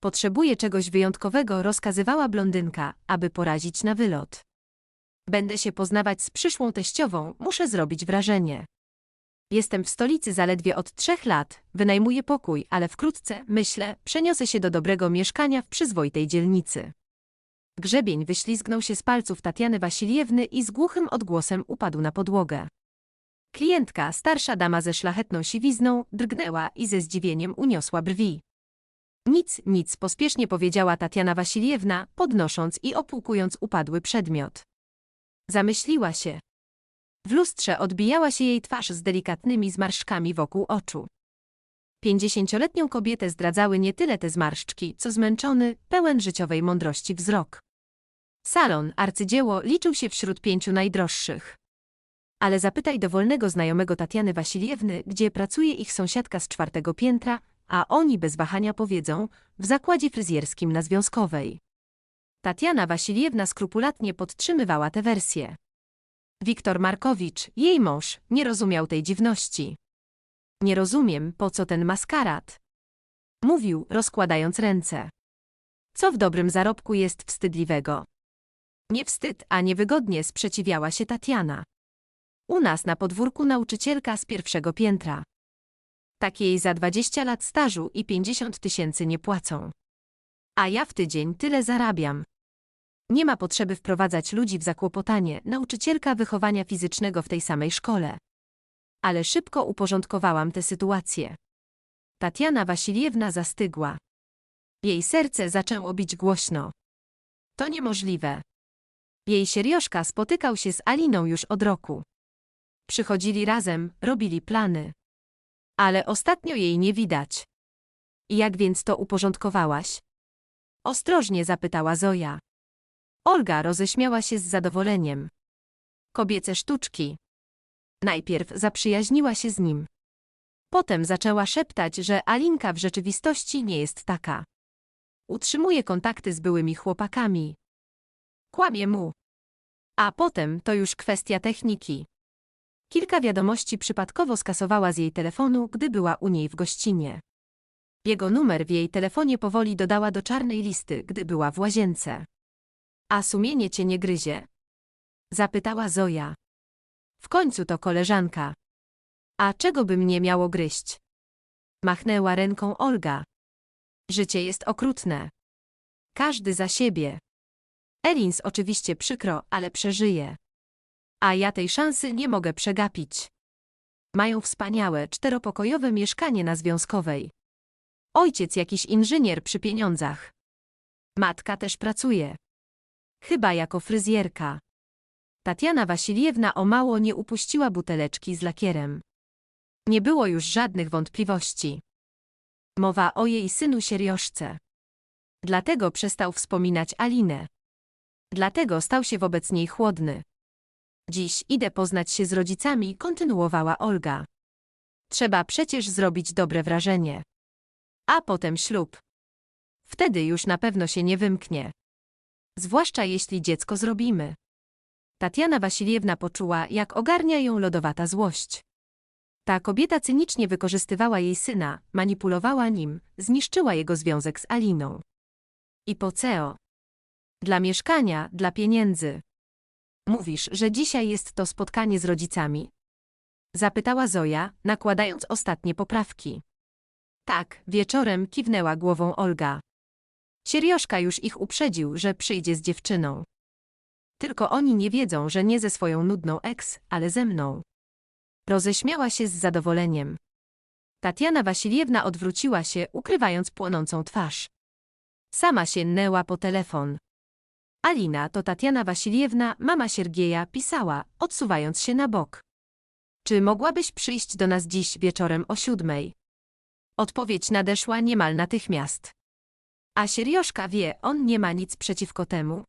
Potrzebuję czegoś wyjątkowego, rozkazywała blondynka, aby porazić na wylot. Będę się poznawać z przyszłą teściową, muszę zrobić wrażenie. Jestem w stolicy zaledwie od trzech lat, wynajmuję pokój, ale wkrótce, myślę, przeniosę się do dobrego mieszkania w przyzwoitej dzielnicy. Grzebień wyślizgnął się z palców Tatiany Wasiliewny i z głuchym odgłosem upadł na podłogę. Klientka, starsza dama ze szlachetną siwizną, drgnęła i ze zdziwieniem uniosła brwi. Nic, nic, pospiesznie powiedziała Tatiana Wasiliewna, podnosząc i opłukując upadły przedmiot. Zamyśliła się. W lustrze odbijała się jej twarz z delikatnymi zmarszczkami wokół oczu. Pięćdziesięcioletnią kobietę zdradzały nie tyle te zmarszczki, co zmęczony, pełen życiowej mądrości wzrok. Salon, arcydzieło, liczył się wśród pięciu najdroższych. Ale zapytaj dowolnego znajomego Tatiany Wasiliewny, gdzie pracuje ich sąsiadka z czwartego piętra, a oni bez wahania powiedzą, w zakładzie fryzjerskim na Związkowej. Tatiana Wasiliewna skrupulatnie podtrzymywała tę wersję. Wiktor Markowicz, jej mąż, nie rozumiał tej dziwności. Nie rozumiem, po co ten maskarad. Mówił, rozkładając ręce. Co w dobrym zarobku jest wstydliwego? Nie wstyd, a niewygodnie sprzeciwiała się Tatiana. U nas na podwórku nauczycielka z pierwszego piętra. Takiej za 20 lat stażu i 50 tysięcy nie płacą. A ja w tydzień tyle zarabiam. Nie ma potrzeby wprowadzać ludzi w zakłopotanie, nauczycielka wychowania fizycznego w tej samej szkole. Ale szybko uporządkowałam tę sytuację. Tatiana Wasiliewna zastygła. Jej serce zaczęło bić głośno. To niemożliwe. Jej sierioszka spotykał się z Aliną już od roku. Przychodzili razem, robili plany. Ale ostatnio jej nie widać. Jak więc to uporządkowałaś? Ostrożnie zapytała Zoja. Olga roześmiała się z zadowoleniem. Kobiece sztuczki. Najpierw zaprzyjaźniła się z nim. Potem zaczęła szeptać, że Alinka w rzeczywistości nie jest taka. Utrzymuje kontakty z byłymi chłopakami. Kłamie mu. A potem to już kwestia techniki. Kilka wiadomości przypadkowo skasowała z jej telefonu, gdy była u niej w gościnie. Jego numer w jej telefonie powoli dodała do czarnej listy, gdy była w łazience. A sumienie cię nie gryzie? Zapytała Zoja. W końcu to koleżanka. A czego by mnie miało gryźć? Machnęła ręką Olga. Życie jest okrutne. Każdy za siebie. Elins oczywiście przykro, ale przeżyje. A ja tej szansy nie mogę przegapić. Mają wspaniałe, czteropokojowe mieszkanie na Związkowej. Ojciec jakiś inżynier przy pieniądzach. Matka też pracuje. Chyba jako fryzjerka. Tatiana Wasiliewna o mało nie upuściła buteleczki z lakierem. Nie było już żadnych wątpliwości. Mowa o jej synu Sierioszce. Dlatego przestał wspominać Alinę. Dlatego stał się wobec niej chłodny. Dziś idę poznać się z rodzicami, kontynuowała Olga. Trzeba przecież zrobić dobre wrażenie. A potem ślub. Wtedy już na pewno się nie wymknie. Zwłaszcza jeśli dziecko zrobimy. Tatiana Wasiliewna poczuła, jak ogarnia ją lodowata złość. Ta kobieta cynicznie wykorzystywała jej syna, manipulowała nim, zniszczyła jego związek z Aliną. I po CEO. Dla mieszkania, dla pieniędzy. Mówisz, że dzisiaj jest to spotkanie z rodzicami? Zapytała Zoja, nakładając ostatnie poprawki. Tak, wieczorem kiwnęła głową Olga. Sierioszka już ich uprzedził, że przyjdzie z dziewczyną. Tylko oni nie wiedzą, że nie ze swoją nudną ex, ale ze mną. Roześmiała się z zadowoleniem. Tatiana Wasiliewna odwróciła się, ukrywając płonącą twarz. Sama sięgnęła po telefon. Alina to Tatiana Wasiliewna, mama Siergieja, pisała, odsuwając się na bok. Czy mogłabyś przyjść do nas dziś wieczorem o siódmej? Odpowiedź nadeszła niemal natychmiast. A Sierioszka wie, on nie ma nic przeciwko temu.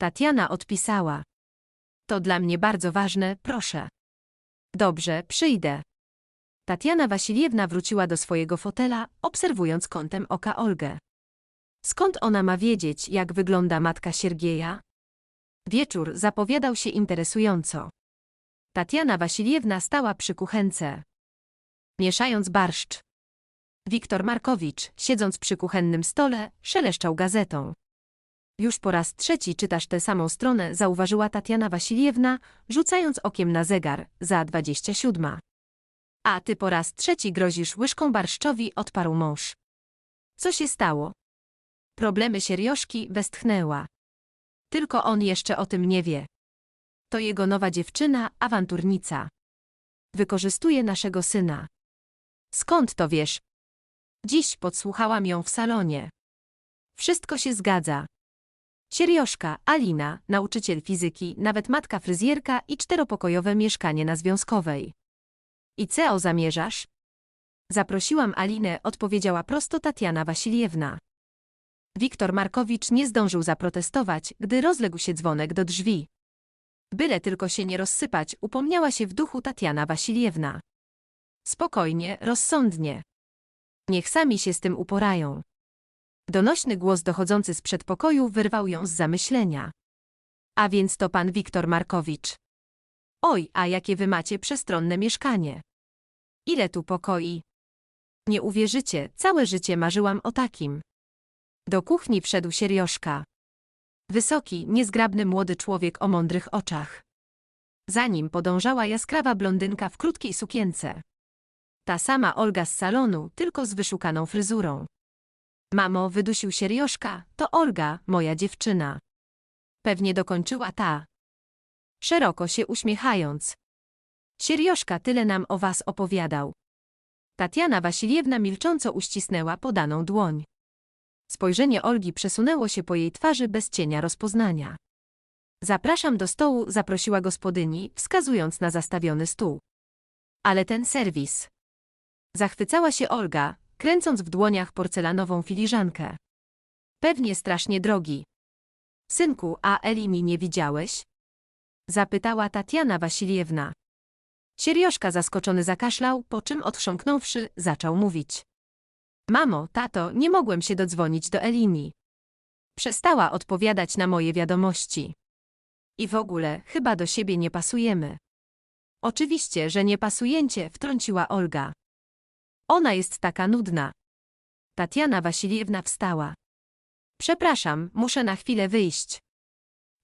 Tatiana odpisała. To dla mnie bardzo ważne, proszę. Dobrze, przyjdę. Tatiana Wasiliewna wróciła do swojego fotela, obserwując kątem oka Olgę. Skąd ona ma wiedzieć, jak wygląda matka Siergieja? Wieczór zapowiadał się interesująco. Tatiana Wasiliewna stała przy kuchence. Mieszając barszcz. Wiktor Markowicz, siedząc przy kuchennym stole, szeleszczał gazetą. Już po raz trzeci czytasz tę samą stronę, zauważyła Tatiana Wasiliewna, rzucając okiem na zegar, za 27. A ty po raz trzeci grozisz łyżką barszczowi, odparł mąż. Co się stało? Problemy Sierioszki westchnęła. Tylko on jeszcze o tym nie wie. To jego nowa dziewczyna, awanturnica. Wykorzystuje naszego syna. Skąd to wiesz? Dziś podsłuchałam ją w salonie. Wszystko się zgadza. Sierioszka, Alina, nauczyciel fizyki, nawet matka fryzjerka i czteropokojowe mieszkanie na Związkowej. I co zamierzasz? Zaprosiłam Alinę, odpowiedziała prosto Tatiana Wasiliewna. Wiktor Markowicz nie zdążył zaprotestować, gdy rozległ się dzwonek do drzwi. Byle tylko się nie rozsypać, upomniała się w duchu Tatiana Wasiliewna. Spokojnie, rozsądnie. Niech sami się z tym uporają. Donośny głos dochodzący z przedpokoju wyrwał ją z zamyślenia. A więc to pan Wiktor Markowicz. Oj, a jakie wy macie przestronne mieszkanie. Ile tu pokoi? Nie uwierzycie, całe życie marzyłam o takim. Do kuchni wszedł Sierioszka. Wysoki, niezgrabny młody człowiek o mądrych oczach. Za nim podążała jaskrawa blondynka w krótkiej sukience. Ta sama Olga z salonu, tylko z wyszukaną fryzurą. Mamo, wydusił Sierioszka, to Olga, moja dziewczyna. Pewnie dokończyła ta. Szeroko się uśmiechając. Sierioszka tyle nam o was opowiadał. Tatiana Wasiliewna milcząco uścisnęła podaną dłoń. Spojrzenie Olgi przesunęło się po jej twarzy bez cienia rozpoznania. Zapraszam do stołu, zaprosiła gospodyni, wskazując na zastawiony stół. Ale ten serwis. Zachwycała się Olga, kręcąc w dłoniach porcelanową filiżankę. Pewnie strasznie drogi. Synku, a Eli mi nie widziałeś? Zapytała Tatiana Wasiliewna. Sierioszka zaskoczony zakaszlał, po czym odchrząknąwszy, zaczął mówić. Mamo, tato, nie mogłem się dodzwonić do Elini. Przestała odpowiadać na moje wiadomości. I w ogóle, chyba do siebie nie pasujemy. Oczywiście, że nie pasujecie, wtrąciła Olga. Ona jest taka nudna. Tatiana Wasiliewna wstała. Przepraszam, muszę na chwilę wyjść.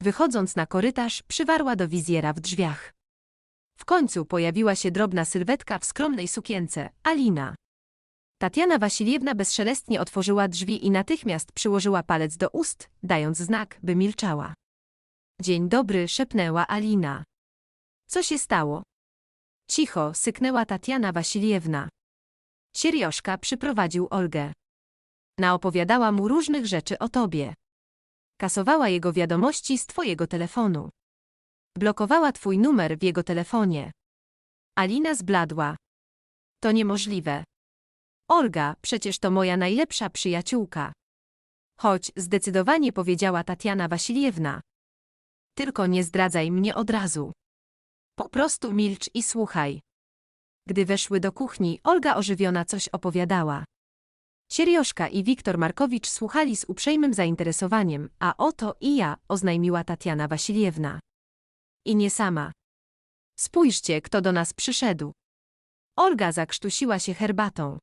Wychodząc na korytarz, przywarła do wizjera w drzwiach. W końcu pojawiła się drobna sylwetka w skromnej sukience, Alina. Tatiana Wasiliewna bezszelestnie otworzyła drzwi i natychmiast przyłożyła palec do ust, dając znak, by milczała. Dzień dobry, szepnęła Alina. Co się stało? Cicho, syknęła Tatiana Wasiliewna. Sierioszka przyprowadził Olgę. Naopowiadała mu różnych rzeczy o tobie. Kasowała jego wiadomości z twojego telefonu. Blokowała twój numer w jego telefonie. Alina zbladła. To niemożliwe. Olga, przecież to moja najlepsza przyjaciółka. Choć zdecydowanie powiedziała Tatiana Wasiliewna. Tylko nie zdradzaj mnie od razu. Po prostu milcz i słuchaj. Gdy weszły do kuchni, Olga ożywiona coś opowiadała. Sierioszka i Wiktor Markowicz słuchali z uprzejmym zainteresowaniem, a oto i ja, oznajmiła Tatiana Wasiliewna. I nie sama. Spójrzcie, kto do nas przyszedł. Olga zakrztusiła się herbatą.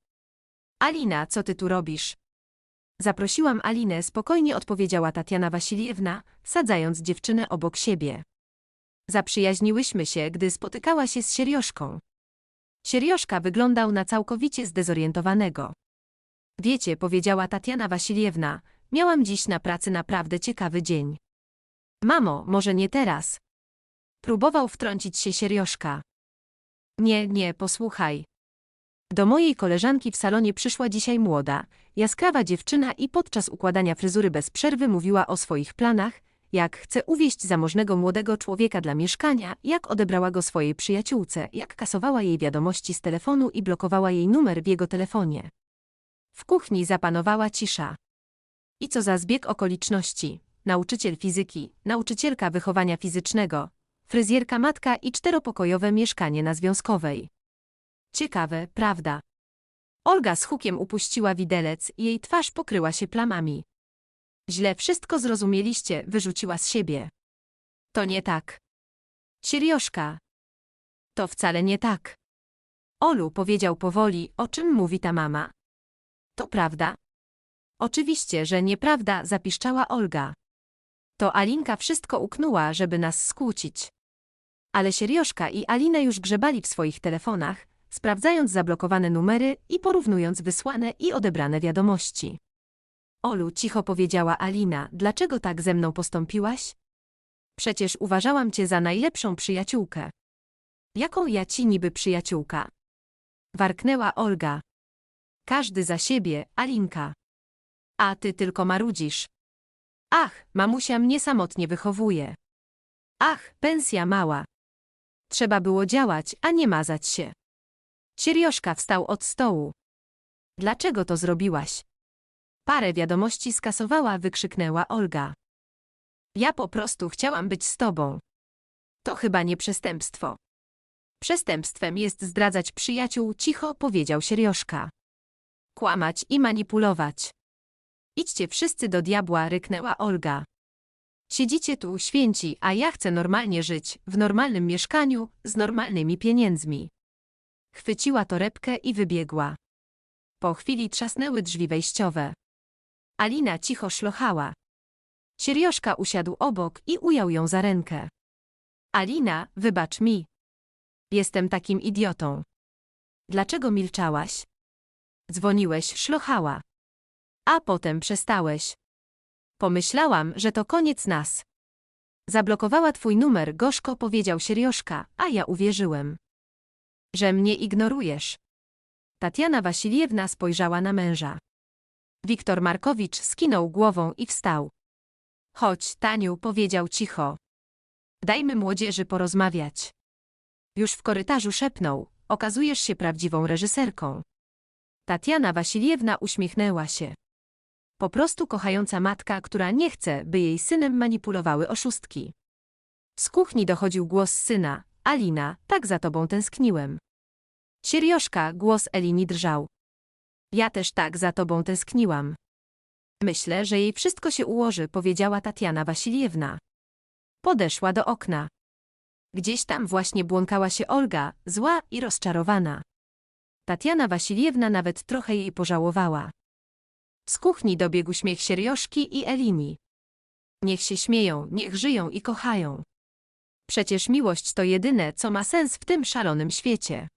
Alina, co ty tu robisz? Zaprosiłam Alinę, spokojnie odpowiedziała Tatiana Wasiliewna, sadzając dziewczynę obok siebie. Zaprzyjaźniłyśmy się, gdy spotykała się z Sierioszką. Sierioszka wyglądał na całkowicie zdezorientowanego. Wiecie, powiedziała Tatiana Wasiliewna, miałam dziś na pracy naprawdę ciekawy dzień. Mamo, może nie teraz. Próbował wtrącić się Sierioszka. Nie, nie, posłuchaj. Do mojej koleżanki w salonie przyszła dzisiaj młoda, jaskrawa dziewczyna i podczas układania fryzury bez przerwy mówiła o swoich planach, jak chce uwieść zamożnego młodego człowieka dla mieszkania, jak odebrała go swojej przyjaciółce, jak kasowała jej wiadomości z telefonu i blokowała jej numer w jego telefonie. W kuchni zapanowała cisza. I co za zbieg okoliczności? Nauczyciel fizyki, nauczycielka wychowania fizycznego, fryzjerka matka i czteropokojowe mieszkanie na Związkowej. Ciekawe, prawda? Olga z hukiem upuściła widelec i jej twarz pokryła się plamami. Źle wszystko zrozumieliście, wyrzuciła z siebie. To nie tak. Sierioszka. To wcale nie tak. Olu powiedział powoli, o czym mówi ta mama. To prawda? Oczywiście, że nieprawda, zapiszczała Olga. To Alinka wszystko uknęła, żeby nas skłócić. Ale Sierioszka i Alina już grzebali w swoich telefonach, sprawdzając zablokowane numery i porównując wysłane i odebrane wiadomości. Olu, cicho powiedziała Alina, dlaczego tak ze mną postąpiłaś? Przecież uważałam cię za najlepszą przyjaciółkę. Jaką ja ci niby przyjaciółka? Warknęła Olga. Każdy za siebie, Alinka. A ty tylko marudzisz. Ach, mamusia mnie samotnie wychowuje. Ach, pensja mała. Trzeba było działać, a nie mazać się. Sierioszka wstał od stołu. Dlaczego to zrobiłaś? Parę wiadomości skasowała, wykrzyknęła Olga. Ja po prostu chciałam być z tobą. To chyba nie przestępstwo. Przestępstwem jest zdradzać przyjaciół, cicho powiedział Sierioszka. Kłamać i manipulować. Idźcie wszyscy do diabła, ryknęła Olga. Siedzicie tu święci, a ja chcę normalnie żyć, w normalnym mieszkaniu, z normalnymi pieniędzmi. Chwyciła torebkę i wybiegła. Po chwili trzasnęły drzwi wejściowe. Alina cicho szlochała. Sierioszka usiadł obok i ujął ją za rękę. Alina, wybacz mi. Jestem takim idiotą. Dlaczego milczałaś? Dzwoniłeś, szlochała. A potem przestałeś. Pomyślałam, że to koniec nas. Zablokowała twój numer, gorzko powiedział Sierioszka, a ja uwierzyłem. Że mnie ignorujesz. Tatiana Wasiliewna spojrzała na męża. Wiktor Markowicz skinął głową i wstał. Chodź, Taniu, powiedział cicho. Dajmy młodzieży porozmawiać. Już w korytarzu szepnął, okazujesz się prawdziwą reżyserką. Tatiana Wasiliewna uśmiechnęła się. Po prostu kochająca matka, która nie chce, by jej synem manipulowały oszustki. Z kuchni dochodził głos syna. Alina, tak za tobą tęskniłem. Sierioszka, głos Elini drżał. Ja też tak za tobą tęskniłam. Myślę, że jej wszystko się ułoży, powiedziała Tatiana Wasiliewna. Podeszła do okna. Gdzieś tam właśnie błąkała się Olga, zła i rozczarowana. Tatiana Wasiliewna nawet trochę jej pożałowała. Z kuchni dobiegł śmiech Sierioszki i Elini. Niech się śmieją, niech żyją i kochają. Przecież miłość to jedyne, co ma sens w tym szalonym świecie.